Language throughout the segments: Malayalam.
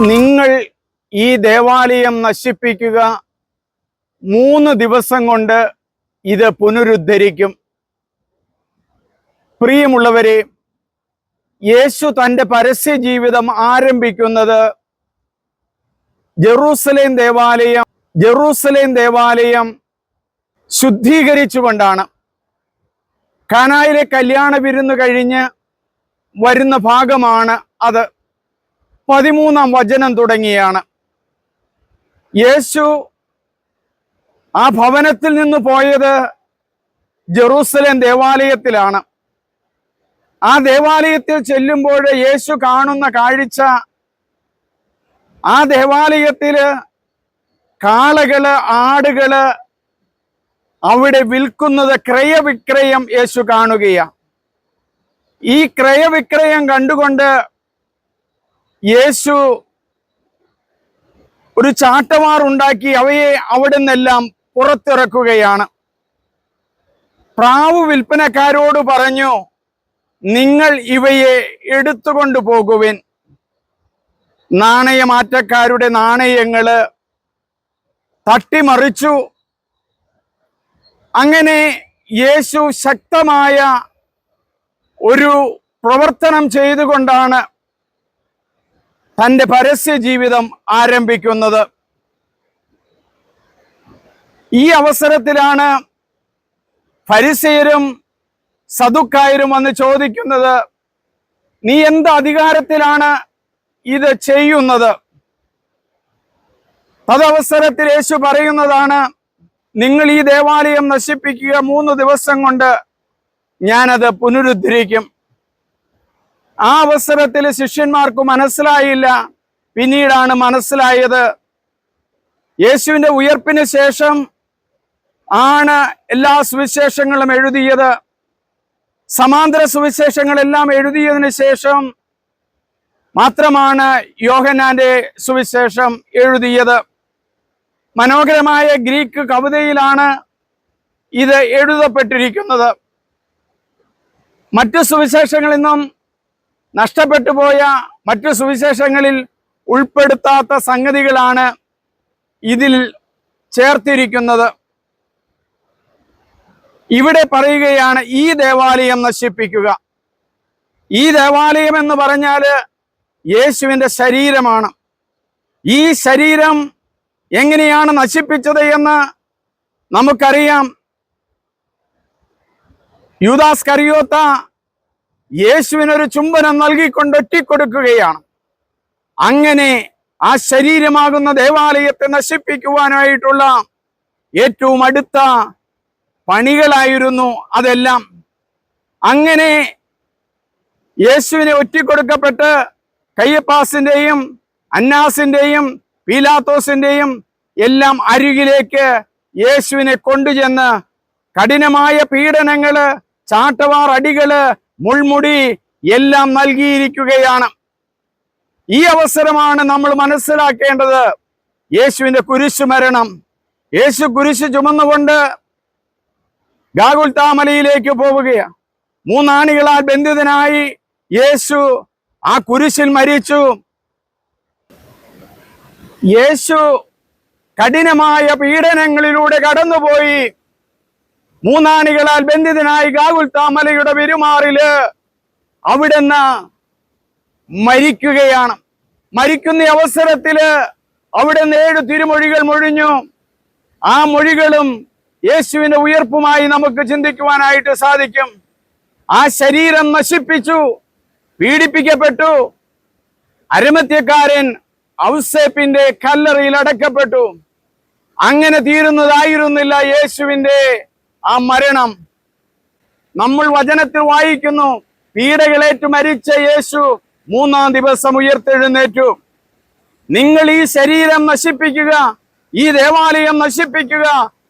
നിങ്ങൾ ഈ ദേവാലയം നശിപ്പിക്കുക മൂന്ന് ദിവസം കൊണ്ട് ഇത് പുനരുദ്ധരിക്കും. പ്രിയമുള്ളവരെ യേശു തന്റെ പരസ്യ ജീവിതം ആരംഭിക്കുന്നത് ജെറൂസലേം ദേവാലയം ജെറൂസലേം ദേവാലയം ശുദ്ധീകരിച്ചുകൊണ്ടാണ്. കാനായിലെ കല്യാണ വിരുന്ന് കഴിഞ്ഞ് വരുന്ന ഭാഗമാണ് അത്. പതിമൂന്നാം വചനം തുടങ്ങിയാണ്. യേശു ആ ഭവനത്തിൽ നിന്ന് പോയത് ജെറൂസലേം ദേവാലയത്തിലാണ്. ആ ദേവാലയത്തിൽ ചെല്ലുമ്പോൾ യേശു കാണുന്ന കാഴ്ച ആ ദേവാലയത്തിൽ കാളകൾ ആടുകൾ അവിടെ വിൽക്കുന്നത് ക്രയവിക്രയം യേശു കാണുകയാണ് ഈ ക്രയവിക്രയം കണ്ടുകൊണ്ട് യേശു ഒരു ചാട്ടമാർ ഉണ്ടാക്കി അവയെ അവിടെ നിന്നെല്ലാം പുറത്തിറക്കുകയാണ്. പ്രാവ് വിൽപ്പനക്കാരോട് പറഞ്ഞു നിങ്ങൾ ഇവയെ എടുത്തുകൊണ്ടു പോകുവിൻ. നാണയമാറ്റക്കാരുടെ നാണയങ്ങൾ തട്ടിമറിച്ചു. അങ്ങനെ യേശു ശക്തമായ ഒരു പ്രവർത്തനം ചെയ്തുകൊണ്ടാണ് തന്റെ പരസ്യ ജീവിതം ആരംഭിക്കുന്നത്. ഈ അവസരത്തിലാണ് ഫരിസയരും സതുക്കായരും വന്ന് ചോദിക്കുന്നത് നീ എന്ത് അധികാരത്തിലാണ് ഇത് ചെയ്യുന്നത്? തദവസരത്തിൽ യേശു പറയുന്നതാണ് നിങ്ങൾ ഈ ദേവാലയം നശിപ്പിക്കുക മൂന്ന് ദിവസം കൊണ്ട് ഞാനത് പുനരുദ്ധരിക്കും. ആ അവസരത്തിൽ ശിഷ്യന്മാർക്ക് മനസ്സിലായില്ല. പിന്നീടാണ് മനസ്സിലായത് യേശുവിന്റെ ഉയർപ്പിന് ശേഷം ആണ് എല്ലാ സുവിശേഷങ്ങളും എഴുതിയത്. സമാന്തര സുവിശേഷങ്ങളെല്ലാം എഴുതിയതിനു ശേഷം മാത്രമാണ് യോഹനാന്റെ സുവിശേഷം എഴുതിയത്. മനോഹരമായ ഗ്രീക്ക് കവിതയിലാണ് ഇത് എഴുതപ്പെട്ടിരിക്കുന്നത്. മറ്റു സുവിശേഷങ്ങളിൽ നിന്നും നഷ്ടപ്പെട്ടു പോയ മറ്റു സുവിശേഷങ്ങളിൽ ഉൾപ്പെടുത്താത്ത സംഗതികളാണ് ഇതിൽ ചേർത്തിരിക്കുന്നത്. ഇവിടെ പറയുകയാണ് ഈ ദേവാലയം നശിപ്പിക്കുക. ഈ ദേവാലയം എന്ന് പറഞ്ഞാൽ യേശുവിന്റെ ശരീരമാണ്. ഈ ശരീരം എങ്ങനെയാണ് നശിപ്പിച്ചത് എന്ന് നമുക്കറിയാം. യൂദാസ് കറിയോത്ത യേശുവിനൊരു ചുംബനം നൽകിക്കൊണ്ട് ഒറ്റിക്കൊടുക്കുകയാണ്. അങ്ങനെ ആ ശരീരമാകുന്ന ദേവാലയത്തെ നശിപ്പിക്കുവാനായിട്ടുള്ള ഏറ്റവും അടുത്ത പണികളായിരുന്നു അതെല്ലാം. അങ്ങനെ യേശുവിനെ ഒറ്റിക്കൊടുക്കപ്പെട്ട് കയ്യപ്പാസിന്റെയും അന്നാസിന്റെയും പീലാത്തോസിന്റെയും എല്ലാം അരികിലേക്ക് യേശുവിനെ കൊണ്ടുചെന്ന് കഠിനമായ പീഡനങ്ങൾ ചാട്ടവാർ അടികൾ മുൾമുടി എല്ലാം നൽകിയിരിക്കുകയാണ്. ഈ അവസരമാണ് നമ്മൾ മനസ്സിലാക്കേണ്ടത്. യേശുവിന്റെ കുരിശു മരണം യേശു കുരിശ് ചുമന്നുകൊണ്ട് ഗാഗുൽത്താമലയിലേക്ക് പോവുകയാണ്. മൂന്നാണികളാൽ ബന്ധിതനായി യേശു ആ കുരിശിൽ മരിച്ചു. യേശു കഠിനമായ പീഡനങ്ങളിലൂടെ കടന്നുപോയി. മൂന്നാണികളാൽ ബന്ധിതനായി ഗാഗുൽ താമലയുടെ പെരുമാറിൽ അവിടുന്ന് മരിക്കുകയാണ്. മരിക്കുന്ന അവസരത്തിൽ അവിടുന്ന് ഏഴ് തിരുമൊഴികൾ മൊഴിഞ്ഞു. ആ മൊഴികളും യേശുവിന്റെ ഉയർപ്പുമായി നമുക്ക് ചിന്തിക്കുവാനായിട്ട് സാധിക്കും. ആ ശരീരം നശിപ്പിച്ചു പീഡിപ്പിക്കപ്പെട്ടു. അരമത്യക്കാരൻ ഔസേപ്പിന്റെ കല്ലറയിൽ അടക്കപ്പെട്ടു. അങ്ങനെ തീരുന്നതായിരുന്നില്ല യേശുവിന്റെ ആ മരണം നമ്മൾ വചനത്തിൽ വായിക്കുന്നു. പീഡകളേറ്റു മരിച്ച യേശു മൂന്നാം ദിവസം ഉയർത്തെഴുന്നേറ്റു. നിങ്ങൾ ഈ ശരീരം നശിപ്പിക്കുക ഈ ദേവാലയം നശിപ്പിക്കുക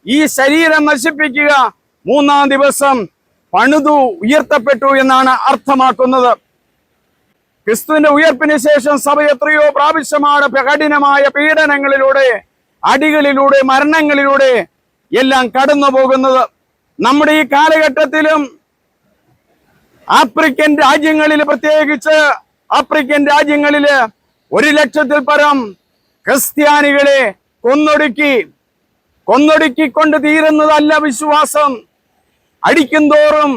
ഈ ശരീരം നശിപ്പിക്കുക. മൂന്നാം ദിവസം പണിതു ഉയർത്തപ്പെട്ടു എന്നാണ് അർത്ഥമാക്കുന്നത്. ക്രിസ്തുവിന്റെ ഉയർപ്പിന് ശേഷം സഭ എത്രയോ പ്രാവശ്യമാണ് കഠിനമായ പീഡനങ്ങളിലൂടെ അടികളിലൂടെ മരണങ്ങളിലൂടെ എല്ലാം കടന്നു പോകുന്നത് നമ്മുടെ ഈ കാലഘട്ടത്തിലും ആഫ്രിക്കൻ രാജ്യങ്ങളിൽ പ്രത്യേകിച്ച് ആഫ്രിക്കൻ രാജ്യങ്ങളിൽ ഒരു ലക്ഷത്തിൽ പരം ക്രിസ്ത്യാനികളെ കൊന്നൊടുക്കി കൊന്നൊടുക്കിക്കൊണ്ട് തീരുന്നതല്ല വിശ്വാസം. അടിക്കും തോറും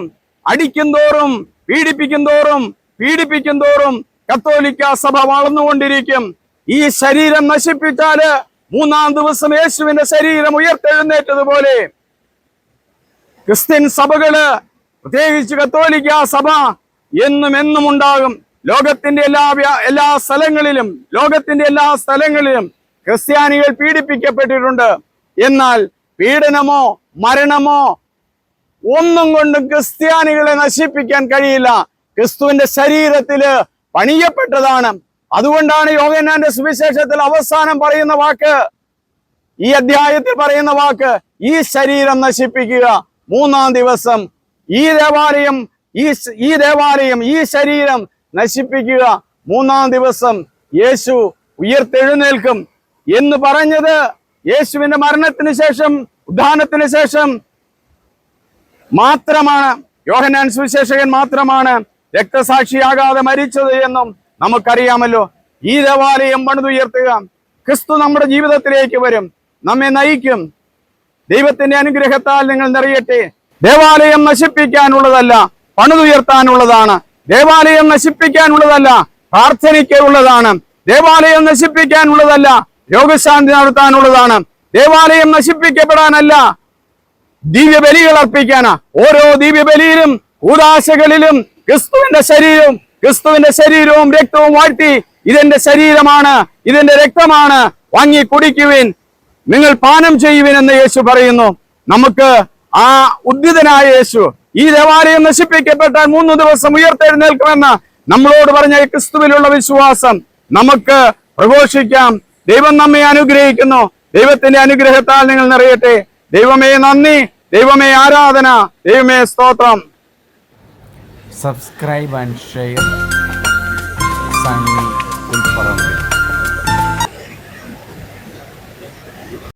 അടിക്കും തോറും പീഡിപ്പിക്കും തോറും പീഡിപ്പിക്കും തോറും കത്തോലിക്ക സഭ വളർന്നുകൊണ്ടിരിക്കും. ഈ ശരീരം നശിപ്പിച്ചാൽ മൂന്നാം ദിവസം യേശുവിന്റെ ശരീരം ഉയർത്തെഴുന്നേറ്റതുപോലെ ക്രിസ്ത്യൻ സഭകൾ പ്രത്യേകിച്ച് കത്തോലിക്ക സഭ എന്നും എന്നും ഉണ്ടാകും. ലോകത്തിന്റെ എല്ലാ എല്ലാ സ്ഥലങ്ങളിലും ലോകത്തിന്റെ എല്ലാ സ്ഥലങ്ങളിലും ക്രിസ്ത്യാനികൾ പീഡിപ്പിക്കപ്പെട്ടിട്ടുണ്ട്. എന്നാൽ പീഡനമോ മരണമോ ഒന്നും കൊണ്ടും ക്രിസ്ത്യാനികളെ നശിപ്പിക്കാൻ കഴിയില്ല. ക്രിസ്തുവിന്റെ ശരീരത്തിൽ പണിയപ്പെട്ടതാണ്. അതുകൊണ്ടാണ് യോഗനാന്റെ സുവിശേഷത്തിൽ അവസാനം പറയുന്ന വാക്ക് ഈ അധ്യായത്തിൽ പറയുന്ന വാക്ക് ഈ ശരീരം നശിപ്പിക്കുക. മൂന്നാം ദിവസം ഈ ദേവാലയം ഈ ഈ ദേവാലയം ഈ ശരീരം നശിപ്പിക്കുക. മൂന്നാം ദിവസം യേശു ഉയർത്തെഴുന്നേൽക്കും. എന്ന് പറഞ്ഞത് യേശുവിന്റെ മരണത്തിന് ശേഷം ഉദ്ധാനത്തിന് ശേഷം മാത്രമാണ്. യോഹനാൻ സുവിശേഷകൻ മാത്രമാണ് രക്തസാക്ഷിയാകാതെ മരിച്ചത് എന്നും നമുക്കറിയാമല്ലോ. ഈ ദേവാലയം പണിതുയർത്തുക. ക്രിസ്തു നമ്മുടെ ജീവിതത്തിലേക്ക് വരും. നമ്മെ നയിക്കും. ദൈവത്തിന്റെ അനുഗ്രഹത്താൽ നിങ്ങൾ നിറയട്ടെ. ദേവാലയം നശിപ്പിക്കാനുള്ളതല്ല പണിതുയർത്താനുള്ളതാണ്. ദേവാലയം നശിപ്പിക്കാനുള്ളതല്ല പ്രാർത്ഥനയ്ക്കുള്ളതാണ്. ദേവാലയം നശിപ്പിക്കാനുള്ളതല്ല രോഗശാന്തി നടത്താനുള്ളതാണ്. ദേവാലയം നശിപ്പിക്കപ്പെടാനല്ല ദിവ്യബലികൾ അർപ്പിക്കാനാ. ഓരോ ദിവ്യബലിയിലും ഉദാശകളിലും ക്രിസ്തുവിന്റെ ശരീരവും ക്രിസ്തുവിന്റെ ശരീരവും രക്തവും വാഴ്ത്തി ഇതെന്റെ ശരീരമാണ് ഇതെന്റെ രക്തമാണ്. വാങ്ങി കുടിക്കുവിൻ നിങ്ങൾ പാനം ചെയ്യുവിൻ എന്ന് യേശു പറയുന്നു. നമുക്ക് ആ ഉദ്ധിതനായ യേശു ഈ ദേവാലയം നശിപ്പിക്കപ്പെട്ടാൽ മൂന്ന് ദിവസം ഉയർത്തെഴുന്നേൽക്കുമെന്ന് നമ്മളോട് പറഞ്ഞ ക്രിസ്തുവിലുള്ള വിശ്വാസം നമുക്ക് പ്രഘോഷിക്കാം. ദൈവം നമ്മെ അനുഗ്രഹിക്കുന്നു. ദൈവത്തിന്റെ അനുഗ്രഹത്താൽ നിങ്ങൾ നിറയട്ടെ. ദൈവമേ നന്ദി. ദൈവമേ ആരാധന. ദൈവമേ സ്തോത്രം. Subscribe and share Ulparam.